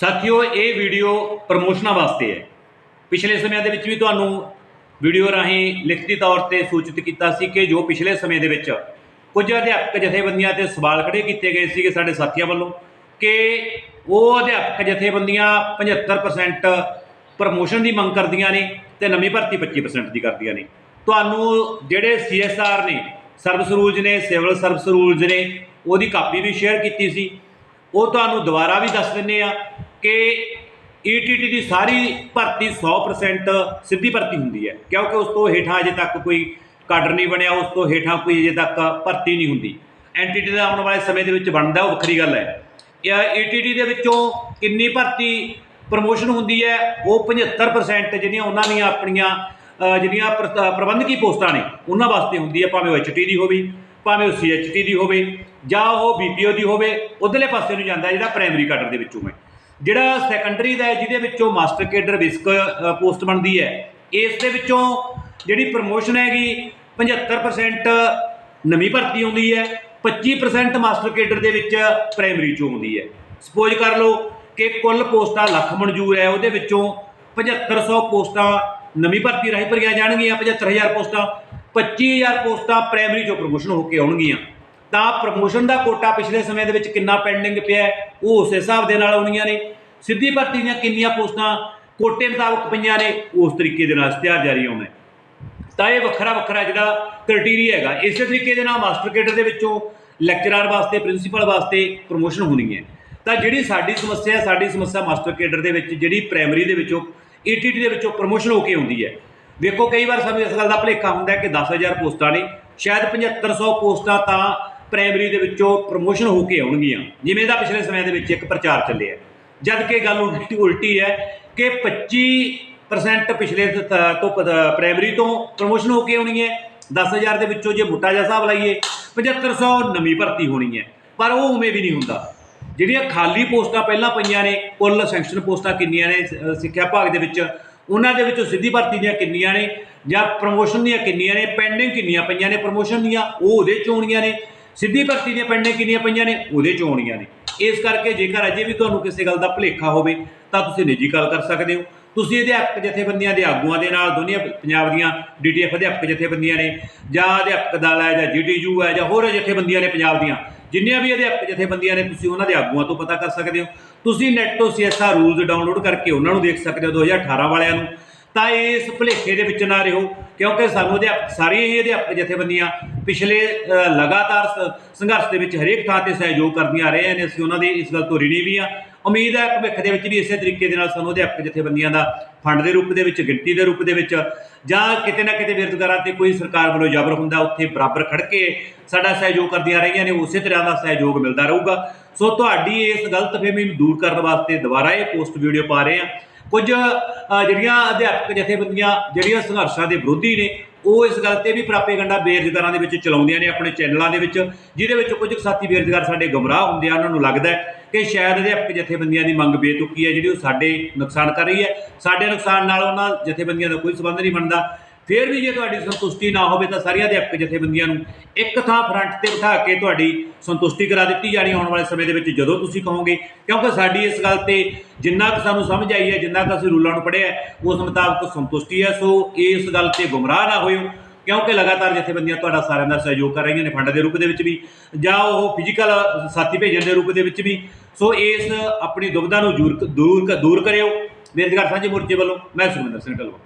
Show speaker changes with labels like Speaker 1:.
Speaker 1: ਸਾਥੀਓ, ਇਹ ਵੀਡੀਓ ਪ੍ਰਮੋਸ਼ਨਾਂ ਵਾਸਤੇ ਹੈ। ਪਿਛਲੇ ਸਮਿਆਂ ਦੇ ਵਿੱਚ ਵੀ ਤੁਹਾਨੂੰ ਵੀਡੀਓ ਰਾਹੀਂ ਲਿਖਤੀ ਤੌਰ ਤੇ ਸੂਚਿਤ ਕੀਤਾ ਸੀ ਕਿ ਜੋ ਪਿਛਲੇ ਸਮੇਂ ਦੇ ਵਿੱਚ ਕੁਝ ਅਧਿਆਪਕ ਜਥੇਬੰਦੀਆਂ ਤੇ ਸਵਾਲ ਖੜੇ ਕੀਤੇ ਗਏ ਸੀਗੇ ਸਾਡੇ ਸਾਥੀਆਂ ਵੱਲੋਂ ਕਿ ਉਹ ਅਧਿਆਪਕ ਜਥੇਬੰਦੀਆਂ 75% ਪ੍ਰਮੋਸ਼ਨ ਦੀ ਮੰਗ ਕਰਦੀਆਂ ਨੇ ਤੇ ਨਵੀਂ ਭਰਤੀ 25% ਦੀ ਕਰਦੀਆਂ ਨੇ। ਤੁਹਾਨੂੰ ਜਿਹੜੇ ਸੀਐਸਆਰ ਨੇ ਸਰਵਿਸ ਰੂਲਜ਼ ਨੇ, ਸਿਵਲ ਸਰਵਿਸ ਰੂਲਜ਼ ਨੇ, ਉਹਦੀ ਕਾਪੀ ਵੀ ਸ਼ੇਅਰ ਕੀਤੀ ਸੀ। ਉਹ ਤੁਹਾਨੂੰ ਦੁਬਾਰਾ ਵੀ ਦੱਸ ਦਿੰਨੇ ਆ ਕਿ ਈਟੀਟੀ ਦੀ ਸਾਰੀ ਭਰਤੀ 100% ਸਿੱਧੀ ਭਰਤੀ ਹੁੰਦੀ ਹੈ। ਕਿਉਂਕਿ ਉਸ ਤੋਂ ਹੇਠਾਂ ਅਜੇ ਤੱਕ ਕੋਈ ਕਾਡਰ ਨਹੀਂ ਬਣਿਆ, ਉਸ ਤੋਂ ਹੇਠਾਂ ਕੋਈ ਅਜੇ ਤੱਕ ਭਰਤੀ ਨਹੀਂ ਹੁੰਦੀ। ਐਨਟੀਟੀ ਦਾ ਆਉਣ ਵਾਲੇ ਸਮੇਂ ਦੇ ਵਿੱਚ ਬਣਦਾ, ਉਹ ਵੱਖਰੀ ਗੱਲ ਹੈ। ਇਹ ਈਟੀਟੀ ਦੇ ਵਿੱਚੋਂ ਕਿੰਨੀ ਭਰਤੀ ਪ੍ਰਮੋਸ਼ਨ ਹੁੰਦੀ ਹੈ, ਉਹ 75% ਜਿਹੜੀਆਂ ਉਹਨਾਂ ਦੀਆਂ ਆਪਣੀਆਂ ਜਿਹੜੀਆਂ ਪ੍ਰ- ਪ੍ਰਬੰਧਕੀ ਪੋਸਟਾਂ ਨੇ, ਉਹਨਾਂ ਵਾਸਤੇ ਹੁੰਦੀ ਹੈ, ਭਾਵੇਂ ਉਹ ਐਚਟੀ ਦੀ ਹੋਵੇ, ਭਾਵੇਂ ਉਹ ਸੀਐਚਟੀ ਦੀ ਹੋਵੇ, ਜਾਂ ਉਹ ਬੀਪੀਓ ਦੀ ਹੋਵੇ, ਉਧਰਲੇ ਪਾਸੇ ਨੂੰ ਜਾਂਦਾ ਜਿਹੜਾ ਪ੍ਰਾਇਮਰੀ ਕਾਡਰ ਦੇ ਵਿੱਚੋਂ ਹੈ। ਜਿਹੜਾ ਸੈਕੰਡਰੀ ਦਾ ਹੈ, ਜਿਹਦੇ ਵਿੱਚੋਂ ਮਾਸਟਰ ਕੇਡਰ ਵਿਸਕ ਪੋਸਟ ਬਣਦੀ ਹੈ, ਇਸ ਦੇ ਵਿੱਚੋਂ ਜਿਹੜੀ ਪ੍ਰਮੋਸ਼ਨ ਹੈਗੀ 75% ਨਵੀਂ ਭਰਤੀ ਆਉਂਦੀ ਹੈ 25% ਮਾਸਟਰ ਕੇਡਰ ਦੇ ਵਿੱਚ ਪ੍ਰਾਇਮਰੀ ਚੋਂ ਆਉਂਦੀ ਹੈ। ਸਪੋਜ਼ ਕਰ ਲਓ ਕਿ ਕੁੱਲ ਪੋਸਟਾਂ ਲੱਖ ਮਨਜ਼ੂਰ ਹੈ, ਉਹਦੇ ਵਿੱਚੋਂ 7500 ਪੋਸਟਾਂ ਨਵੀਂ ਭਰਤੀ ਰਾਹੀਂ ਭਰੀਆਂ ਜਾਣਗੀਆਂ 75000 ਪੋਸਟਾਂ 25000 ਪੋਸਟਾਂ ਪ੍ਰਾਇਮਰੀ ਚੋਂ ਪ੍ਰਮੋਸ਼ਨ ਹੋ ਕੇ ਆਉਣਗੀਆਂ। ਤਾਂ ਪ੍ਰਮੋਸ਼ਨ ਦਾ ਕੋਟਾ ਪਿਛਲੇ ਸਮੇਂ ਦੇ ਵਿੱਚ ਕਿੰਨਾ ਪੈਂਡਿੰਗ ਪਿਆ ਉਹ ਉਸ ਹਿਸਾਬ ਦੇ ਨਾਲ ਆਉਣੀਆਂ ਨੇ। ਸਿੱਧੀ ਭਰਤੀ ਦੀਆਂ ਕਿੰਨੀਆਂ ਪੋਸਟਾਂ ਕੋਟੇ ਮੁਤਾਬਕ ਪਈਆਂ ਨੇ, ਉਸ ਤਰੀਕੇ ਦੇ ਨਾਲ ਇਸ਼ਤਿਹਾਰ ਜਾਰੀ ਆਉਣਾ ਤਾਂ ਇਹ ਵੱਖਰਾ ਵੱਖਰਾ ਜਿਹੜਾ ਕ੍ਰਾਈਟੇਰੀਆ ਹੈਗਾ, ਇਸੇ ਤਰੀਕੇ ਦੇ ਨਾਲ ਮਾਸਟਰ ਕੇਡਰ ਦੇ ਵਿੱਚੋਂ ਲੈਕਚਰਰ ਵਾਸਤੇ ਪ੍ਰਿੰਸੀਪਲ ਵਾਸਤੇ ਪ੍ਰੋਮੋਸ਼ਨ ਹੋਣੀ ਹੈ। ਤਾਂ ਜਿਹੜੀ ਸਾਡੀ ਸਮੱਸਿਆ ਸਾਡੀ ਸਮੱਸਿਆ ਮਾਸਟਰ ਕੇਡਰ ਦੇ ਵਿੱਚ, ਜਿਹੜੀ ਪ੍ਰਾਇਮਰੀ ਦੇ ਵਿੱਚੋਂ ਈਟੀਟੀ ਦੇ ਵਿੱਚੋਂ ਪ੍ਰੋਮੋਸ਼ਨ ਹੋ ਕੇ ਆਉਂਦੀ ਹੈ। ਵੇਖੋ ਕਈ ਵਾਰ ਸਾਨੂੰ ਇਸ ਗੱਲ ਦਾ ਭੁਲੇਖਾ ਹੁੰਦਾ ਹੈ ਕਿ 10000 ਪੋਸਟਾਂ ਨੇ, ਸ਼ਾਇਦ 7500 ਪੋਸਟਾਂ ਤਾਂ ਪ੍ਰਾਇਮਰੀ ਦੇ ਵਿੱਚੋਂ ਪ੍ਰੋਮੋਸ਼ਨ ਹੋ ਕੇ ਆਉਣਗੀਆਂ। ਜਿਵੇਂ ਦਾ ਪਿਛਲੇ ਸਮੇਂ ਦੇ ਵਿੱਚ ਇੱਕ ਪ੍ਰਚਾਰ ਚੱਲਿਆ ਜਦ ਕਿ ਗੱਲ ਉਲਟੀ ਉਲਟੀ ਹੈ ਕਿ 25% ਪਿਛਲੇ ਤੋਂ ਪ੍ਰਾਇਮਰੀ ਤੋਂ ਪ੍ਰੋਮੋਸ਼ਨ ਹੋ ਕੇ ਆਉਣੀ ਹੈ। 10000 ਦੇ ਵਿੱਚੋਂ ਜੇ ਮੋਟਾ ਜਿਹਾ ਹਿਸਾਬ ਲਾਈਏ 7500 ਨਵੀਂ ਭਰਤੀ ਹੋਣੀ ਹੈ। ਪਰ ਉਹ ਉਵੇਂ ਵੀ ਨਹੀਂ ਹੁੰਦਾ। ਜਿਹੜੀਆਂ ਖਾਲੀ ਪੋਸਟਾਂ ਪਹਿਲਾਂ ਪਈਆਂ ਨੇ, ਕੁੱਲ ਸੈਂਕਸ਼ਨ ਪੋਸਟਾਂ ਕਿੰਨੀਆਂ ਨੇ, ਸ- ਸਿੱਖਿਆ ਭਾਗ ਦੇ ਵਿੱਚ, ਉਹਨਾਂ ਦੇ ਵਿੱਚੋਂ ਸਿੱਧੀ ਭਰਤੀ ਦੀਆਂ ਕਿੰਨੀਆਂ ਨੇ ਜਾਂ ਪ੍ਰਮੋਸ਼ਨ ਦੀਆਂ ਕਿੰਨੀਆਂ ਨੇ, ਪੈਂਡਿੰਗ ਕਿੰਨੀਆਂ ਪਈਆਂ ਨੇ, ਪ੍ਰਮੋਸ਼ਨ ਦੀਆਂ, ਉਹ ਉਹਦੇ ਚੋਂ ਆਉਣੀਆਂ ਨੇ। ਸਿੱਧੀ ਭਰਤੀ ਦੀਆਂ ਪੈਂਡਿੰਗ ਕਿੰਨੀਆਂ ਪਈਆਂ ਨੇ? ਉਹਦੇ ਚੋਂ ਆਉਣੀਆਂ ਨੇ। ਇਸ ਕਰਕੇ ਜੇਕਰ ਅਜੇ ਵੀ ਤੁਹਾਨੂੰ ਕਿਸੇ ਗੱਲ ਦਾ ਭੁਲੇਖਾ ਹੋਵੇ, ਤਾਂ ਤੁਸੀਂ ਨਿੱਜੀ ਕਾਲ ਕਰ ਸਕਦੇ ਹੋ। ਤੁਸੀਂ ਅਧਿਆਪਕ ਜਥੇਬੰਦੀਆਂ ਦੇ ਆਗੂਆਂ ਦੇ ਨਾਲ ਦੁਨੀਆ ਪੰਜਾਬ ਦੀਆਂ ਡੀਟੀਐਫ ਅਧਿਆਪਕ ਜਥੇਬੰਦੀਆਂ ਨੇ, ਜਾਂ ਅਧਿਆਪਕ ਦਲ ਹੈ, ਜਾਂ ਜੀਟੀਯੂ ਹੈ, ਜਾਂ ਹੋਰ ਜਥੇਬੰਦੀਆਂ ਨੇ ਪੰਜਾਬ ਦੀਆਂ, ਜਿੰਨੀਆਂ ਵੀ ਅਧਿਆਪਕ ਜਥੇਬੰਦੀਆਂ ਨੇ, ਤੁਸੀਂ ਉਹਨਾਂ ਦੇ ਆਗੂਆਂ ਤੋਂ ਪਤਾ ਕਰ ਸਕਦੇ ਹੋ। ਤੁਸੀਂ ਨੈਟ ਤੋਂ ਸੀਐਸਆਰ ਰੂਲਸ ਡਾਊਨਲੋਡ ਕਰਕੇ ਉਹਨਾਂ ਨੂੰ ਦੇਖ ਸਕਦੇ ਹੋ 2018 ਵਾਲਿਆਂ ਨੂੰ। ਤਾਂ ਇਸ ਭੁਲੇਖੇ ਦੇ ਵਿੱਚ ਨਾ ਰਹੋ, ਕਿਉਂਕਿ ਸਾਨੂੰ ਅਧਿਆਪਕ ਸਾਰੀਆਂ ਹੀ ਅਧਿਆਪਕ ਜਥੇਬੰਦੀਆਂ ਪਿਛਲੇ ਲਗਾਤਾਰ ਸ- ਸੰਘਰਸ਼ ਦੇ ਵਿੱਚ ਹਰੇਕ ਥਾਂ ਤੇ ਸਹਿਯੋਗ ਕਰਦੀਆਂ ਰਹੇ ਨੇ, ਅਸੀਂ ਉਹਨਾਂ ਦੀ ਇਸ ਗੱਲ ਤੋਂ ਰਿਣੀ ਵੀ ਆ ਉਮੀਦ ਹੈ ਭਵਿੱਖ ਦੇ ਵਿੱਚ ਵੀ ਇਸੇ ਤਰੀਕੇ ਦੇ ਨਾਲ ਸਾਨੂੰ ਅਧਿਆਪਕ ਜਥੇਬੰਦੀਆਂ ਦਾ ਫੰਡ ਦੇ ਰੂਪ ਦੇ ਵਿੱਚ, ਗਿਣਤੀ ਦੇ ਰੂਪ ਦੇ ਵਿੱਚ ਜਾਂ ਕਿਤੇ ਨਾ ਕਿਤੇ ਬੇਰੁਜ਼ਗਾਰਾਂ ਤੇ ਕੋਈ ਸਰਕਾਰ ਵੱਲੋਂ ਜ਼ਬਰ ਹੁੰਦਾ, ਉੱਥੇ ਬਰਾਬਰ ਖੜ ਕੇ ਸਾਡਾ ਸਹਿਯੋਗ ਕਰਦੀਆਂ ਰਹੀਆਂ ਨੇ, ਉਸੇ ਤਰ੍ਹਾਂ ਦਾ ਸਹਿਯੋਗ ਮਿਲਦਾ ਰਹੂਗਾ। ਸੋ ਤੁਹਾਡੀ ਇਸ ਗਲਤਫਹਿਮੀ ਨੂੰ ਦੂਰ ਕਰਨ ਵਾਸਤੇ ਦੁਬਾਰਾ ਇਹ ਪੋਸਟ ਵੀਡੀਓ ਪਾ ਰਹੇ ਹਾਂ। ਕੁਝ ਜਿਹੜੀਆਂ ਅਧਿਆਪਕ ਜਥੇਬੰਦੀਆਂ, ਜਿਹੜੀਆਂ ਸੰਘਰਸ਼ਾਂ ਦੇ ਵਿਰੋਧੀ ਨੇ, ਉਹ ਇਸ ਗੱਲ ਤੇ ਵੀ ਪ੍ਰਾਪੇਗੰਡਾ ਬੇਰੁਜ਼ਗਾਰਾਂ ਦੇ ਵਿੱਚ ਚਲਾਉਂਦੀਆਂ ਨੇ ਆਪਣੇ ਚੈਨਲਾਂ ਦੇ ਵਿੱਚ, ਜਿਹਦੇ ਵਿੱਚ ਕੁਝ ਕੁ ਸਾਥੀ ਬੇਰੁਜ਼ਗਾਰ ਸਾਡੇ ਗੁੰਮਰਾਹ ਹੁੰਦੇ ਆ, ਉਹਨਾਂ ਨੂੰ ਲੱਗਦਾ ਕਿ ਸ਼ਾਇਦ ਅਧਿਆਪਕ ਜਥੇਬੰਦੀਆਂ ਦੀ ਮੰਗ ਬੇਤੁਕੀ ਹੈ, ਜਿਹੜੀ ਉਹ ਸਾਡੇ ਨੁਕਸਾਨ ਕਰ ਰਹੀ ਹੈ। ਸਾਡੇ ਨੁਕਸਾਨ ਨਾਲ ਉਹਨਾਂ ਜਥੇਬੰਦੀਆਂ ਦਾ ਕੋਈ ਸੰਬੰਧ ਨਹੀਂ ਬਣਦਾ। ਫਿਰ ਵੀ ਜੇ ਤੁਹਾਡੀ ਸੰਤੁਸ਼ਟੀ ਨਾ ਹੋਵੇ ਤਾਂ ਸਾਰੀਆਂ ਅਧਿਆਪਕ ਜਥੇਬੰਦੀਆਂ ਨੂੰ ਇੱਕ ਥਾਂ ਫਰੰਟ ਤੇ ਬਿਠਾ ਕੇ ਤੁਹਾਡੀ ਸੰਤੁਸ਼ਟੀ ਕਰਾ ਦਿੱਤੀ ਜਾਣੀ ਆਉਣ ਵਾਲੇ ਸਮੇਂ ਦੇ ਵਿੱਚ ਜਦੋਂ ਤੁਸੀਂ ਕਹੋਗੇ। ਕਿਉਂਕਿ ਸਾਡੀ ਇਸ ਗੱਲ ਤੇ ਜਿੰਨਾ ਕੁ ਸਾਨੂੰ ਸਮਝ ਆਈ ਹੈ, ਜਿੰਨਾ ਕੁ ਅਸੀਂ ਰੂਲਾਂ ਨੂੰ ਪੜ੍ਹਿਆ ਉਸ ਮੁਤਾਬਕ ਸੰਤੁਸ਼ਟੀ ਹੈ। ਸੋ ਇਸ ਗੱਲ ਤੇ ਗੁੰਮਰਾਹ ਨਾ ਹੋਇਓ, ਕਿਉਂਕਿ ਲਗਾਤਾਰ ਜਥੇਬੰਦੀਆਂ ਤੁਹਾਡਾ ਸਾਰਿਆਂ ਦਾ ਸਹਿਯੋਗ ਕਰ ਰਹੀਆਂ ਨੇ ਫੰਡ ਦੇ ਰੂਪ ਦੇ ਵਿੱਚ ਵੀ, ਜਾਂ ਉਹ ਫਿਜ਼ੀਕਲ ਸਾਥੀ ਭੇਜਣ ਦੇ ਰੂਪ ਦੇ ਵਿੱਚ ਵੀ। ਸੋ ਇਸ ਆਪਣੀ ਦੁਬਿਧਾ ਨੂੰ ਦੂਰ ਦੂਰ ਦੂਰ ਕਰਿਓ। ਬੇਰਜ਼ਗਾਰ ਸਾਂਝੇ ਮੋਰਚੇ ਵੱਲੋਂ, ਮੈਂ ਸੁਖਮਿੰਦਰ ਸਿੰਘ ਢਲਵਾ